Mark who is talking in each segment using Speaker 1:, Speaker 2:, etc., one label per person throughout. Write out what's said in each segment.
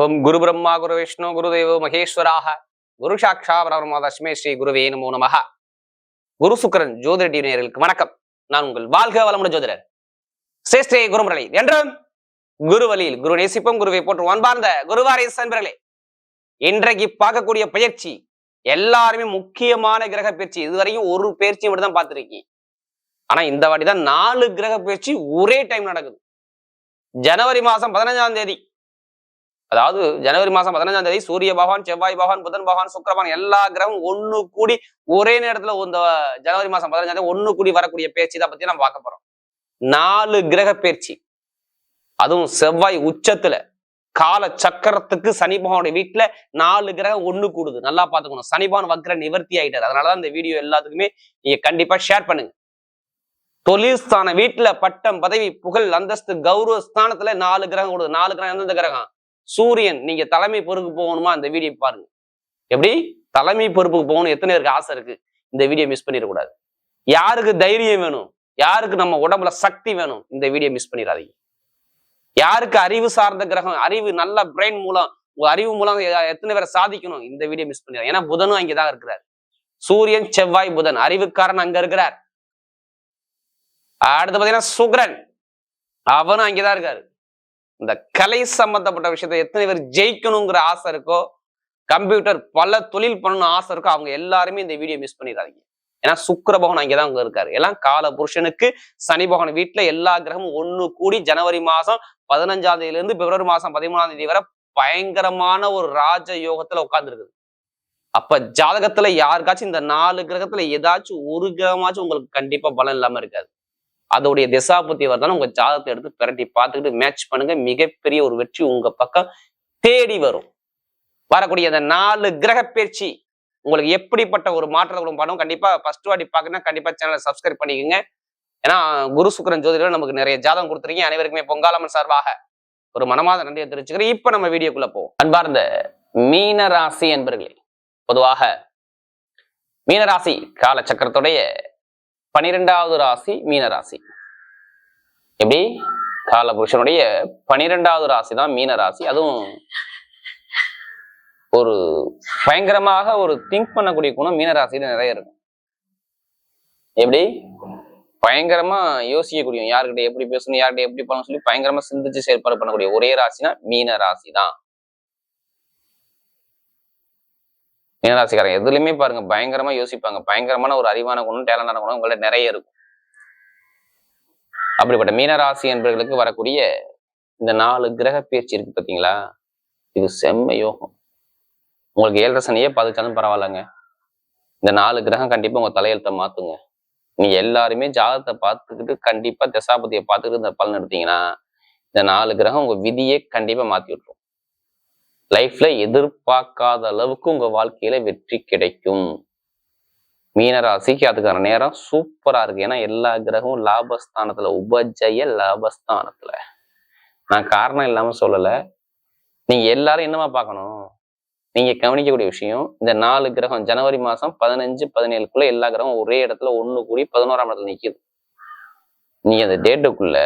Speaker 1: ஓம் குரு பிரம்மா குரு விஷ்ணு குரு தேவோ மகேஸ்வராக. குரு சாட்சா பரபரமா தஸ்மே ஸ்ரீ குருவே நமோ நமக குரு சுக்கரன் ஜோதிட டிவி வணக்கம். நான் உங்கள் வாழ்க வளமுட ஜோதிடர். ஸ்ரேஷ்டே குருமுரளி. என்றும் குரு வழியில் குரு நேசிப்போம் குருவை போற்று அன்பார்ந்த குருவாரை சென்பர்களே இன்றைக்கு பார்க்கக்கூடிய பயிற்சி எல்லாருமே முக்கியமான கிரக பயிற்சி. இதுவரையும் ஒரு பயிற்சி மட்டும் தான் பார்த்துருக்கீங்க. ஆனா இந்த வாட்டி தான் நாலு கிரக பயிற்சி ஒரே டைம் நடக்குது. ஜனவரி மாசம் பதினஞ்சாம் தேதி. அதாவது ஜனவரி மாசம் பதினஞ்சாம் தேதி சூரிய பகவான் செவ்வாய் பகவான் புதன் பகவான் சுக்கரபான் எல்லா கிரகம் ஒண்ணு கூடி ஒரே நேரத்துல இந்த ஜனவரி மாசம் பதினஞ்சாம் தேதி ஒண்ணு கூடி வரக்கூடிய பேச்சு இதை பத்தி நம்ம பார்க்க போறோம். நாலு கிரக பேச்சு. அதுவும் செவ்வாய் உச்சத்துல கால சக்கரத்துக்கு சனி பகவானுடைய வீட்டுல நாலு கிரகம் ஒண்ணு கூடுது. நல்லா பாத்துக்கணும் சனிபான் பகவான் வக்ர நிவர்த்தி ஆயிட்டாரு. அதனாலதான் இந்த வீடியோ எல்லாத்துக்குமே நீங்க கண்டிப்பா ஷேர் பண்ணுங்க. தொழில் ஸ்தான வீட்டுல பட்டம் பதவி புகழ் அந்தஸ்து கௌரவ ஸ்தானத்துல நாலு கிரகம் கூடுது. நாலு கிரகம் எந்தெந்த கிரகம்? சூரியன் நீங்க தலைமை பொறுப்பு போகணுமா? அந்த வீடியோ பாருங்க. எப்படி? தலைமை பொறுப்புக்கு போகணும். எத்தனை பேருக்கு ஆசை இருக்கு? இந்த வீடியோ மிஸ் பண்ணிடக்கூடாது யாருக்கு தைரியம் வேணும்? யாருக்கு நம்ம உடம்புல சக்தி வேணும்? இந்த வீடியோ மிஸ் பண்ணிடாதீங்க. யாருக்கு அறிவு சார்ந்த கிரகம் அறிவு நல்ல பிரெயின் மூலம் உங்க அறிவு மூலம் எத்தனை பேரை சாதிக்கணும்? இந்த வீடியோ மிஸ் பண்ணிடாது ஏன்னா புதனும் அங்கேதான் இருக்கிறார். சூரியன் செவ்வாய் புதன். அறிவுக்காரன் அங்க இருக்கிறார். அடுத்து பாத்தீங்கன்னா சுக்ரன். அவனும் அங்கேதான் இருக்காரு. இந்த கலை சம்பந்தப்பட்ட விஷயத்தை எத்தனை பேர் ஜெயிக்கணுங்கிற ஆசை இருக்கோ கம்ப்யூட்டர் பல தொழில் பண்ணணும் ஆசை இருக்கோ அவங்க எல்லாருமே இந்த வீடியோ மிஸ் பண்ணிடாதீங்க. ஏன்னா சுக்கர பகவான் அங்கேதான் அங்க இருக்காரு. எல்லாம் கால புருஷனுக்கு சனி பகவான் வீட்டுல எல்லா கிரகமும் ஒண்ணு கூடி ஜனவரி மாசம் பதினஞ்சாம் தேதியில இருந்து பிப்ரவரி மாசம் பதிமூணாம் தேதி வரை பயங்கரமான ஒரு ராஜ யோகத்துல உட்கார்ந்துருக்குது. அப்ப ஜாதகத்துல யாருக்காச்சும் இந்த நாலு கிரகத்துல ஏதாச்சும் ஒரு கிரகமாச்சும் உங்களுக்கு கண்டிப்பா பலம் இல்லாம இருக்காது. அதோடைய திசாபுத்தி வரதாலும் உங்க ஜாதகத்தை எடுத்து பிரட்டி பார்த்துக்கிட்டு மேட்ச் பண்ணுங்க. மிகப்பெரிய ஒரு வெற்றி உங்க பக்கம் தேடி வரும். வரக்கூடிய அந்த நாலு கிரக பயிற்சி உங்களுக்கு எப்படிப்பட்ட ஒரு மாற்றத்தை கொடுக்கும் படம் கண்டிப்பா ஃபர்ஸ்ட் வாட்டி பார்க்கணும்னா கண்டிப்பா சேனலை சப்ஸ்கிரைப் பண்ணிக்கோங்க. ஏன்னா குரு சுக்கரன் ஜோதிடர் நமக்கு நிறைய ஜாதகம் கொடுத்துருக்கீங்க. அனைவருக்குமே பொங்காலம்மன் சார்பாக ஒரு மனமாத நன்றியை தெரிவிச்சுக்கிறேன். இப்ப நம்ம வீடியோக்குள்ள போவோம். அன்பார்ந்த மீன ராசி என்பர்களே பொதுவாக மீனராசி காலச்சக்கரத்துடைய பனிரெண்டாவது ராசி மீனராசி. எப்படி? காலபுருஷனுடைய பனிரெண்டாவது ராசி தான் மீனராசி அதுவும் ஒரு பயங்கரமாக ஒரு திங்க் பண்ணக்கூடிய குணம் மீனராசியில நிறைய இருக்கும். எப்படி? பயங்கரமா யோசிக்கக்கூடிய யாருக்கிட்ட எப்படி பேசணும் யார்கிட்ட எப்படி பண்ணணும் சொல்லி பயங்கரமா சிந்திச்சு செயல்பாடு பண்ணக்கூடிய ஒரே ராசினா மீன ராசி தான் மீனராசிக்காரங்க எதுலையுமே பாருங்க பயங்கரமா யோசிப்பாங்க. பயங்கரமான ஒரு அறிவான குணம் டேலண்டான குணம் உங்கள்ட்ட நிறைய இருக்கும். அப்படிப்பட்ட மீனராசி என்பவர்களுக்கு வரக்கூடிய இந்த நாலு கிரக பயிற்சி இருக்கு பார்த்தீங்களா இது செம்ம யோகம். உங்களுக்கு ஏழரை சனியே பாதிச்சாலும் பரவாயில்லங்க. இந்த நாலு கிரகம் கண்டிப்பா உங்க தலையெழுத்தை மாத்துங்க. நீங்க எல்லாருமே ஜாதகத்தை பார்த்துக்கிட்டு கண்டிப்பா தசாபதியை பார்த்துக்கிட்டு இந்த பலன் எடுத்தீங்கன்னா இந்த நாலு கிரகம் உங்க விதியே கண்டிப்பா மாத்தி விட்டுரும். லைஃப்ல எதிர்பார்க்காத அளவுக்கு உங்க வாழ்க்கையில வெற்றி கிடைக்கும். மீனராசிக்கு அதுக்கான நேரம் சூப்பரா இருக்கு. ஏன்னா எல்லா கிரகமும் லாபஸ்தானத்துல உபஜய லாபஸ்தானத்துல. நான் காரணம் இல்லாம சொல்லல. நீங்க எல்லாரும் என்னமா பார்க்கணும்? நீங்க கவனிக்கக்கூடிய விஷயம் இந்த நாலு கிரகம் ஜனவரி மாசம் பதினஞ்சு பதினேழுக்குள்ள எல்லா கிரகம் ஒரே இடத்துல ஒண்ணு கூடி பதினோராம் இடத்துல நிக்குது. நீங்க அந்த டேட்டுக்குள்ள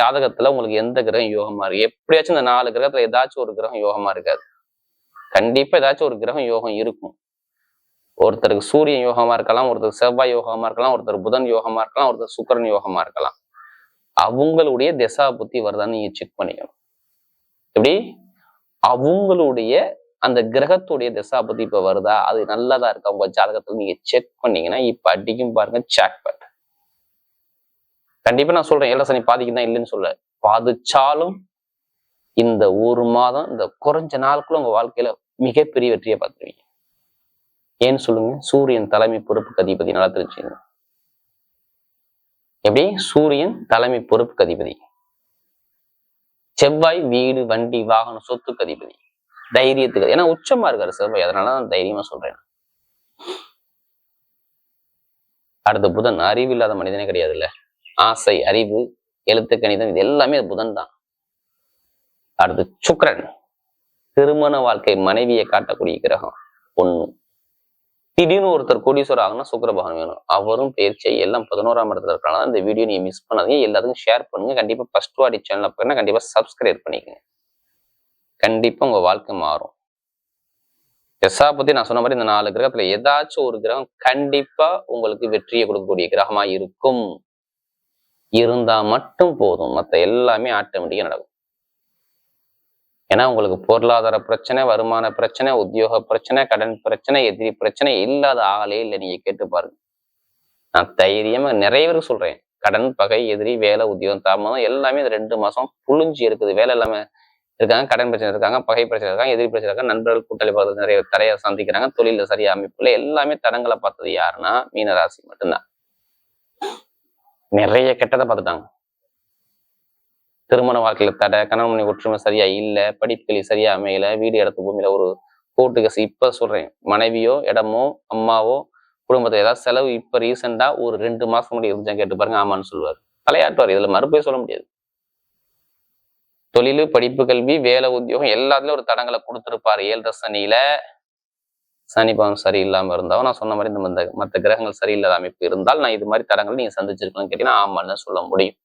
Speaker 1: ஜாதகத்துல உங்களுக்கு எந்த கிரகம் யோகமா இருக்கு? எப்படியாச்சும் இந்த நாலு கிரகத்துல ஏதாச்சும் ஒரு கிரகம் யோகமா இருக்காது. கண்டிப்பா ஏதாச்சும் ஒரு கிரகம் யோகம் இருக்கும். ஒருத்தருக்கு சூரியன் யோகமா இருக்கலாம் ஒருத்தர் செவ்வாய் யோகமா இருக்கலாம் ஒருத்தர் புதன் யோகமா இருக்கலாம் ஒருத்தர் சுக்கரன் யோகமா இருக்கலாம். அவங்களுடைய திசா புத்தி வருதான்னு நீங்க செக் பண்ணிக்கணும். எப்படி? அவங்களுடைய அந்த கிரகத்துடைய திசா புத்தி இப்ப வருதா? அது நல்லதா இருக்கா? உங்க ஜாதகத்தில் நீங்க செக் பண்ணீங்கன்னா இப்ப அடிக்கும் பாருங்க சாக்பட் கண்டிப்பா நான் சொல்றேன் ஏழரை சனி பாதிக்கு தான் இல்லைன்னு சொல்ல. பாதிச்சாலும் இந்த ஒரு மாதம் இந்த குறைஞ்ச நாளுக்குள்ள உங்க வாழ்க்கையில மிகப்பெரிய வெற்றியை பார்த்துருவீங்க. ஏன்னு சொல்லுங்க? சூரியன் தலைமை பொறுப்புக்கு அதிபதி நல்லா தெரிஞ்சுங்க எப்படி? சூரியன் தலைமை பொறுப்புக்கு அதிபதி. செவ்வாய் வீடு வண்டி வாகனம் சொத்துக்கு அதிபதி. தைரியத்துக்கு ஏன்னா உச்சமா இருக்காரு செவ்வாய். அதனால நான் தைரியமா சொல்றேன். அடுத்த புதன். அறிவு இல்லாத மனிதனே கிடையாதுல்ல. ஆசை அறிவு எழுத்து கணிதம் இது எல்லாமே புதன் தான். அடுத்து சுக்கரன். திருமண வாழ்க்கை மனைவியை காட்டக்கூடிய கிரகம். ஒண்ணு. திடீர்னு ஒருத்தர் கோடீஸ்வரர் ஆகணும்னா சுக்கிர பகவான் வேணும். அவரும் பயிற்சியை எல்லாம் பதினோராம் இடத்துல இருக்கனால இந்த வீடியோ நீங்க மிஸ் பண்ணாதீங்க. எல்லாத்துக்கும் ஷேர் பண்ணுங்க. கண்டிப்பா ஃபர்ஸ்ட் வாடி சேனல் பார்க்கணும் கண்டிப்பா சப்ஸ்கிரைப் பண்ணிக்கங்க. கண்டிப்பா உங்க வாழ்க்கை மாறும். எஸ்ஸா பத்தி நான் சொன்ன மாதிரி இந்த நாலு கிரகத்துல ஏதாச்சும் ஒரு கிரகம் கண்டிப்பா உங்களுக்கு வெற்றியை கொடுக்கக்கூடிய கிரகமா இருக்கும். இருந்தா மட்டும் போதும். மத்த எல்லாமே ஆட்டோமேட்டிக்கா நடக்கும். ஏன்னா உங்களுக்கு பொருளாதார பிரச்சனை வருமான பிரச்சனை உத்தியோக பிரச்சனை கடன் பிரச்சனை எதிரி பிரச்சனை இல்லாத ஆளே இல்லை நீங்க கேட்டு பாருங்க. நான் தைரியமா நிறைய பேருக்கு சொல்றேன். கடன் பகை எதிரி வேலை உத்தியோகம் தாமதம் எல்லாமே இந்த ரெண்டு மாசம் புழிஞ்சு இருக்குது. வேலை இல்லாம இருக்காங்க கடன் பிரச்சனை இருக்காங்க பகை பிரச்சனை இருக்காங்க எதிரி பிரச்சனை இருக்காங்க நண்பர்கள் கூட்டாளி பார்த்து நிறைய தடையை சந்திக்கிறாங்க தொழில சரியா அமைப்புல எல்லாமே தடங்களை பார்த்தது யாருன்னா மீனராசி மட்டும்தான். நிறைய கெட்டதை பார்த்துட்டாங்க. திருமண வாழ்க்கையில தடை கணவன் ஒற்றுமை சரியா இல்ல படிப்புகளில் சரியா அமையல வீடு இடத்து பூமியில ஒரு கோர்ட்டு கேஸ் இப்ப சொல்றேன் மனைவியோ இடமோ அம்மாவோ குடும்பத்தை ஏதாவது செலவு இப்ப ரீசெண்டா ஒரு ரெண்டு மாசம் முன்னாடி இருந்தா கேட்டு பாருங்க ஆமான்னு சொல்லுவார். தலையாட்டுவார் இதுல மறுப்பே சொல்ல முடியாது. தொழிலு படிப்பு கல்வி வேலை உத்தியோகம் எல்லாத்துலயும் ஒரு தடங்களை கொடுத்துருப்பாரு. ஏழரை சனியில சனி பவன் சரியில்லாம இருந்தாலும் நான் சொன்ன மாதிரி இந்த மத்த மற்ற கிரகங்கள் சரியில்லாத அமைப்பு இருந்தால் நான் இது மாதிரி தடங்கள் நீங்க சந்திச்சிருக்கலாம்னு கேட்டீங்கன்னா ஆமான்னு சொல்ல முடியும்.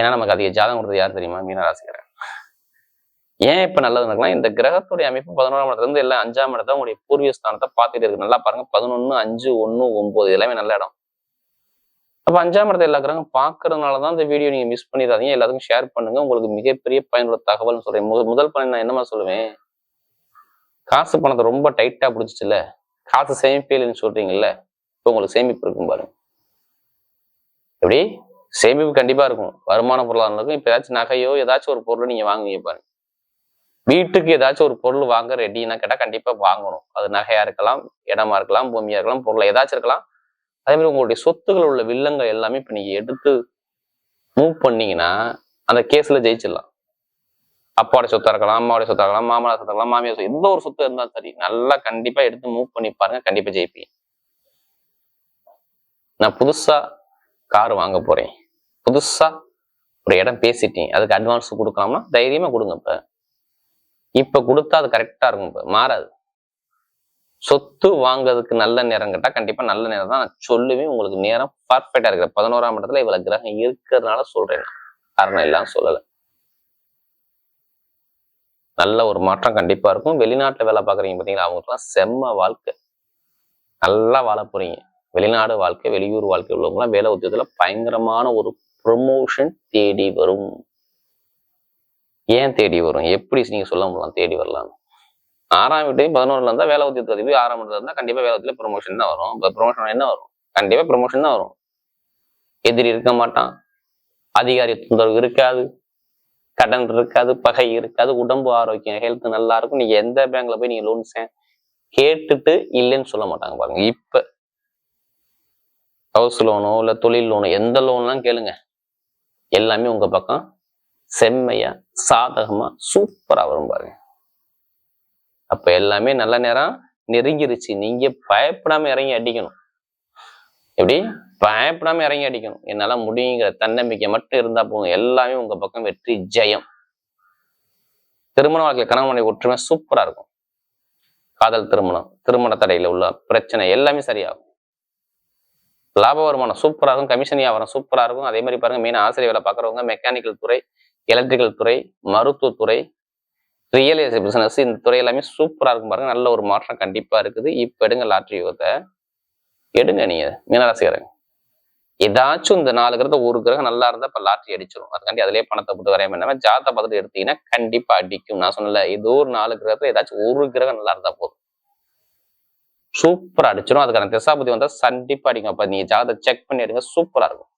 Speaker 1: ஏன்னா நமக்கு அதிக ஜாதகம் கொடுத்தது யார் தெரியுமா? மீனராசிக்கிறேன் ஏன் இப்ப நல்லது நடக்கலாம் இந்த கிரகத்துடைய அமைப்பு பதினோராம் இடத்துல இருந்து எல்லாம் அஞ்சாம் இடத்த உங்களுடைய பூர்வீக ஸ்தானத்தை பார்த்துட்டு இருக்கு. நல்லா பாருங்க பதினொன்னு அஞ்சு ஒன்று ஒன்பது எல்லாமே நல்ல இடம். அப்போ அஞ்சாம் இடத்த எல்லா கிரகம் பார்க்கறதுனால தான் இந்த வீடியோ நீங்க மிஸ் பண்ணிடாதீங்க. எல்லாத்துக்கும் ஷேர் பண்ணுங்க. உங்களுக்கு மிகப்பெரிய பயனுள்ள தகவல்னு சொல்றேன். முதல் முதல் நான் என்னமா சொல்லுவேன்? காசு பணத்தை ரொம்ப டைட்டா பிடிச்சிச்சுல காசு சேமிப்பேன்னு சொல்றீங்கல்ல? இப்போ உங்களுக்கு சேமிப்பு இருக்கும் பாருங்க. எப்படி? சேமிப்பு கண்டிப்பா இருக்கும். வருமான பொருளாக இருக்கும் இப்போ ஏதாச்சும் நகையோ ஏதாச்சும் ஒரு பொருள் நீங்க வாங்குவீங்க பாருங்க. வீட்டுக்கு ஏதாச்சும் ஒரு பொருள் வாங்க ரெடின்னா கேட்டால் கண்டிப்பா வாங்கணும். அது நகையா இருக்கலாம் இடமா இருக்கலாம் பூமியா இருக்கலாம் பொருள் ஏதாச்சும் இருக்கலாம். அதே மாதிரி உங்களுடைய சொத்துக்கள் உள்ள வில்லங்கள் எல்லாமே இப்போ நீங்க எடுத்து மூவ் பண்ணீங்கன்னா அந்த கேஸ்ல ஜெயிச்சிடலாம். அப்பாவோட சொத்தா இருக்கலாம் அம்மாவோட சொத்தா இருக்கலாம் மாமனார் சொத்தா இருக்கலாம் மாமியார் சொத்து எந்த ஒரு சொத்து இருந்தாலும் சரி நல்லா கண்டிப்பா எடுத்து மூவ் பண்ணி பாருங்க கண்டிப்பா ஜெயிப்பீங்க. நான் புதுசா கார் வாங்க போகிறேன் புதுசா ஒரு இடம் பேசிட்டேன். அதுக்கு அட்வான்ஸ் கொடுக்கலாம்னா தைரியமா கொடுங்க இப்ப. இப்ப கொடுத்தா அது கரெக்டா இருக்கும் இப்போ. மாறாது. சொத்து வாங்குறதுக்கு நல்ல நேரம் கேட்டா கண்டிப்பா நல்ல நேரம் தான். நான் சொல்லுவேன் உங்களுக்கு நேரம் பர்ஃபெக்டாக இருக்கிற பதினோராம் இடத்துல இவ்வளவு கிரகம் இருக்கிறதுனால சொல்றேன் நான். காரணம் இல்லாமல் சொல்லல. நல்ல ஒரு மாற்றம் கண்டிப்பா இருக்கும். வெளிநாட்டுல வேலை பார்க்குறீங்க பார்த்தீங்களா? அவங்களுக்குலாம் செம்ம வாழ்க்கை. நல்லா வாழ போறீங்க. வெளிநாடு வாழ்க்கை வெளியூர் வாழ்க்கை உள்ளவங்களாம் வேலை உத்தியத்துல பயங்கரமான ஒரு ப்ரொமோஷன் தேடி வரும். ஏன் தேடி வரும்? எப்படி நீங்க சொல்ல முடியலாம் தேடி வரலாம்னு? ஆறாம் வீட்டையும் பதினோருல இருந்தா வேலை உத்தியோகத்துல அதிபதி ஆறாம் இடத்துல இருந்தா கண்டிப்பா வேலை உத்தியோகத்துல ப்ரொமோஷன் தான் வரும். இப்போ ப்ரொமோஷன் என்ன வரும்? கண்டிப்பா ப்ரொமோஷன் தான் வரும். எதிரி இருக்க மாட்டான். அதிகாரி தொந்தரவு இருக்காது. கடன் இருக்காது. பகை இருக்காது. உடம்பு ஆரோக்கியம் ஹெல்த் நல்லா இருக்கும். நீங்க எந்த பேங்க்ல போய் நீங்க லோன் கேட்டுட்டு இல்லைன்னு சொல்ல மாட்டாங்க பாருங்க. இப்ப ஹவுஸ் லோனோ இல்ல தொழில் லோனோ எந்த லோன்லாம் கேளுங்க. எல்லாமே உங்க பக்கம் செம்மையா சாதகமா சூப்பரா வரும் பாருங்க. அப்ப எல்லாமே நல்ல நேரம் நெருங்கிருச்சு. நீங்க பயப்படாம இறங்கி அடிக்கணும். எப்படி? பயப்படாம இறங்கி அடிக்கணும். என்னால முடியுங்கிற தன்னம்பிக்கை மட்டும் இருந்தா போதும். எல்லாமே உங்க பக்கம் வெற்றி ஜெயம். திருமண வாழ்க்கை கணவனை ஒற்றுமை சூப்பரா இருக்கும். காதல் திருமணம் திருமண தடையில உள்ள பிரச்சனை எல்லாமே சரியாகும். லாப வருமானம் சூப்பராக இருக்கும் கமிஷன் வியாபாரம் சூப்பராக இருக்கும். அதே மாதிரி பாருங்க மெயின் ஆசிரியர் வேலை பார்க்குறவங்க மெக்கானிக்கல் துறை எலக்ட்ரிக்கல் துறை மருத்துவத்துறை ரியல் எஸ்டேட் பிசினஸ் இந்த துறை எல்லாமே சூப்பரா இருக்கும் பாருங்க. நல்ல ஒரு மாற்றம் கண்டிப்பா இருக்குது. இப்ப எடுங்க லாட்ரி யோகத்தை எடுங்க நீங்க மீனராசிக்காரங்க. ஏதாச்சும் இந்த நாலு கிரகத்தை ஒரு கிரகம் நல்லா இருந்தா இப்போ லாட்ரி அடிச்சிடும் அதுக்காண்டி அதிலே பணத்தை போட்டு வரைய பண்ணாம ஜாதத்தை பார்த்துட்டு எடுத்தீங்கன்னா கண்டிப்பா அடிக்கும். நான் சொன்னல ஏதோ ஒரு நாலு கிரகத்துல ஏதாச்சும் ஒரு கிரகம் நல்லா இருந்தா போதும். சூப்பரா அடிச்சிடும் அதுக்கான திசாபதி வந்தா கண்டிப்பா அடிக்கும் அப்போ. நீங்கள் ஜாதகத்தை செக் பண்ணி எடுங்க சூப்பரா இருக்கும்.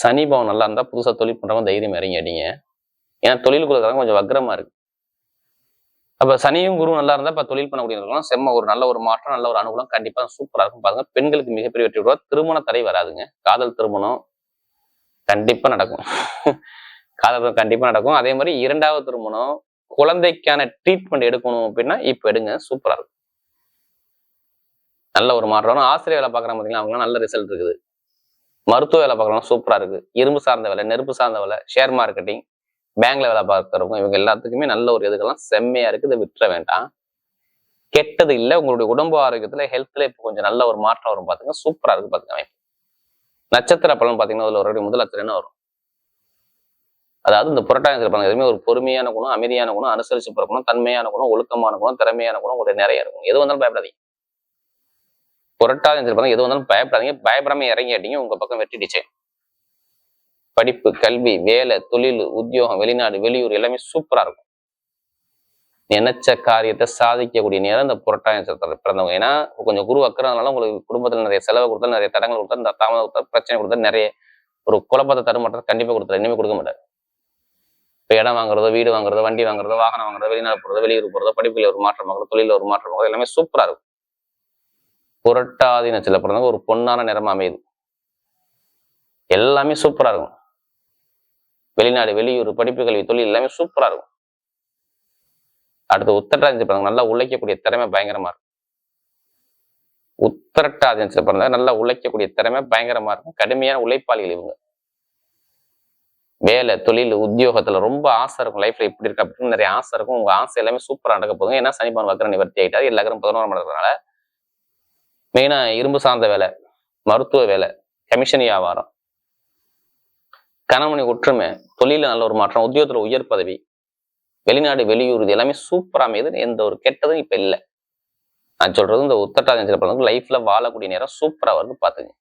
Speaker 1: சனி பவன் நல்லா இருந்தா புதுசா தொழில் பண்றவங்க தைரியம் இறங்கி அடிங்க. ஏன்னா தொழிலுக்குள்ள கொஞ்சம் வக்ரமாக இருக்கு. அப்ப சனியும் குரு நல்லா இருந்தா இப்போ தொழில் பண்ணக்கூடிய செம்ம ஒரு நல்ல ஒரு மாற்றம் நல்ல ஒரு அனுகூலம் கண்டிப்பா சூப்பரா இருக்கும். பாருங்க பெண்களுக்கு மிகப்பெரிய வெற்றி விடுவா திருமண தடை வராதுங்க. காதல் திருமணம் கண்டிப்பா நடக்கும். காதல் கண்டிப்பாக கண்டிப்பா நடக்கும். அதே மாதிரி இரண்டாவது திருமணம் குழந்தைக்கான ட்ரீட்மெண்ட் எடுக்கணும் அப்படின்னா இப்ப எடுங்க. சூப்பரா இருக்கும். நல்ல ஒரு மாற்றம். ஆசிரியர் வேலை பார்க்குறாங்க பார்த்தீங்கன்னா அவங்களாம் நல்ல ரிசல்ட் இருக்குது. மருத்துவ வேலை பார்க்குறவங்க சூப்பரா இருக்கு. இரும்பு சார்ந்த வேலை நெருப்பு சார்ந்த வேலை ஷேர் மார்க்கெட்டிங் பேங்க்ல வேலை பார்க்குறவங்க இவங்க எல்லாத்துக்குமே நல்ல ஒரு இதுக்கெல்லாம் செம்மையா இருக்கு. இதை விட்டுற வேண்டாம். கெட்டது இல்லை உங்களுடைய உடம்பு ஆரோக்கியத்துல ஹெல்த்ல இப்போ கொஞ்சம் நல்ல ஒரு மாற்றம் வரும் பாத்துங்க சூப்பரா இருக்கு பாத்துங்க நட்சத்திர பலன் பாத்தீங்கன்னா அதுல ஒரு முதல் அத்திரம் வரும். அதாவது இந்த புரட்டாதி பலன் எதுவுமே ஒரு பொறுமையான குணம் அமைதியான குணம் அனுசரிச்சு பிறக்கணும் தன்மையான குணம் ஒழுக்கமான குணம் திறமையான குணம் ஒரு நிறைய இருக்கும். எது வந்தாலும் பயப்படாதீங்க. புரட்டாத பிறந்த எது வந்தாலும் பயப்படாதீங்க. பயப்படாம இறங்கிட்டீங்க உங்க பக்கம் வெற்றி நிச்சயம். படிப்பு கல்வி வேலை தொழில் உத்தியோகம் வெளிநாடு வெளியூர் எல்லாமே சூப்பரா இருக்கும். நினைச்ச காரியத்தை சாதிக்கக்கூடிய நேரம் இந்த புரட்டாதி பிறந்தவங்க. ஏன்னா கொஞ்சம் குரு அக்கிறதுனால உங்களுக்கு குடும்பத்துல நிறைய செலவு கொடுத்தா நிறைய தடங்கள் கொடுத்தா இந்த தாமதம் கொடுத்தா பிரச்சனை கொடுத்தா நிறைய ஒரு குழப்பத்தை தருமாட்டத்தை கண்டிப்பா கொடுத்தாரு இனிமே கொடுக்க மாட்டாரு. இப்போ இடம் வாங்குறதோ வீடு வாங்குறதோ வண்டி வாங்குறதோ வாகனம் வாங்குறதோ வெளிநாடு போகிறதோ வெளியூர் போறதோ படிப்புல ஒரு மாற்றம் ஆகுறது தொழில ஒரு மாற்றம் ஆகுறதோ எல்லாமே சூப்பரா இருக்கும். புரட்டாதி நட்சத்திரம் பிறந்தவங்க ஒரு பொன்னான நிறம் அமையுது. எல்லாமே சூப்பரா இருக்கும். வெளிநாடு வெளியூர் படிப்பு கல்வி தொழில் எல்லாமே சூப்பரா இருக்கும். அடுத்து உத்தரட்டாதி பிறந்தவங்க நல்லா உழைக்கக்கூடிய திறமை பயங்கரமா இருக்கும். உத்தரட்டாதி பிறந்தவங்க நல்லா உழைக்கக்கூடிய திறமை பயங்கரமா இருக்கும். கடுமையான உழைப்பாளிகள் இவங்க. வேலை தொழில் உத்தியோகத்துல ரொம்ப ஆசை இருக்கும். லைஃப்ல இப்படி இருக்கு அப்படின்னு நிறைய ஆசை இருக்கும். உங்க ஆசை எல்லாமே சூப்பரா நடக்க போதுங்க ஏன்னா சனிபான் வக்கர நிவர்த்தி ஆயிட்டாரு. எல்லாரும் பதினோராம் நடக்கிறதுனால மெயினா இரும்பு சார்ந்த வேலை மருத்துவ வேலை கமிஷன் வியாபாரம். கணமணி ஒற்றுமை தொழில நல்ல ஒரு மாற்றம் உத்தியோகத்துல உயர் பதவி வெளிநாடு வெளியூர் இது எல்லாமே சூப்பரா அமையுது எந்த ஒரு கெட்டதும் இப்ப இல்லை. நான் சொல்றது இந்த உத்தரட்டாதி லைஃப்ல வாழக்கூடிய நேரம் சூப்பராக வருது பார்த்துங்க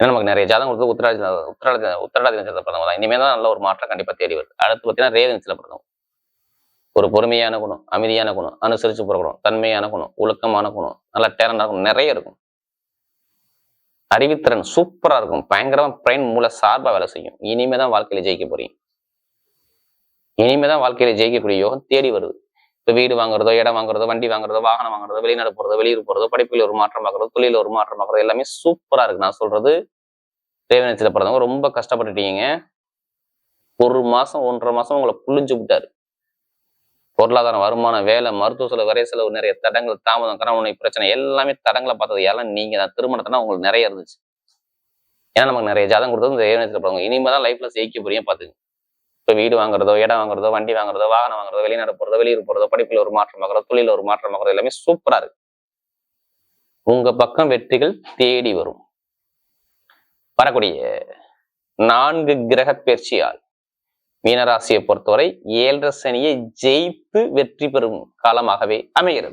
Speaker 1: ஏன்னா நமக்கு நிறைய ஜாதகம் கொடுத்து உத்தராடி உத்தராடி உத்தராடி நட்சத்திர பிறந்தவங்க தான் இனிமேல் தான் நல்ல ஒரு மாற்றம் கண்டிப்பா தேடி வருது. அடுத்து பார்த்தீங்கன்னா ரேவதி நட்சத்திர ஒரு பொறுமையான குணம் அமைதியான குணம் அனுசரிச்சு பிறக்கணும் தன்மையான குணம் ஒழுக்கமான குணம் நல்ல டேலண்டாக குணம் நிறைய இருக்கும். அறிவுத்திறன் சூப்பரா இருக்கும். பயங்கரமா பிரைன் மூளை சார்பா வேலை செய்யும். இனிமே தான் வாழ்க்கையில ஜெயிக்க போறீங்க. இனிமே தான் வாழ்க்கையில ஜெயிக்கக்கூடிய யோகம் தேடி வருது. இப்போ வீடு வாங்குறதோ இடம் வாங்குறதோ வண்டி வாங்குறதோ வாகனம் வாங்குறதோ வெளிநாடு போறதோ வெளியூர் போறதோ படிப்பில் ஒரு மாற்றம் பார்க்குறதோ தொழிலில் ஒரு மாற்றம் பார்க்கறதோ எல்லாமே சூப்பரா இருக்கு. நான் சொல்றது ரேவனத்தில் பிறந்தவங்க ரொம்ப கஷ்டப்பட்டுட்டீங்க. ஒரு மாசம் ஒன்றரை மாசம் உங்களை புளிஞ்சு விட்டாரு. பொருளாதார வருமானம் வேலை மருத்துவ செலவு வரை செலவு நிறைய தடங்கள் தாமதம் கணவனை பிரச்சனை எல்லாமே தடங்களை பார்த்தது. எல்லாம் நீங்க தான் திருமணத்தினா உங்களுக்கு நிறைய இருந்துச்சு. ஏன்னா நமக்கு நிறைய ஜாதகம் கொடுத்தது இந்த ரேவனத்தில் பிறந்தவங்க. இனிமே தான் லைஃப்ல ஜெயிக்க புரியும் பாத்துங்க இப்போ வீடு வாங்குறதோ இடம் வாங்குறதோ வண்டி வாங்குறதோ வாகனம் வாங்குறதோ வெளிநாடு போறதோ வெளியூர் போறதோ படிப்புல ஒரு மாற்றம் ஆகுறதோ தொழில ஒரு மாற்றம் ஆகுறதோ எல்லாமே சூப்பரா இருக்கு. உங்க பக்கம் வெற்றிகள் தேடி வரும். வரக்கூடிய நான்கு கிரக பயிற்சியால் மீனராசியை பொறுத்தவரை ஏழரை சனியை ஜெயித்து வெற்றி பெறும் காலமாகவே அமைகிறது.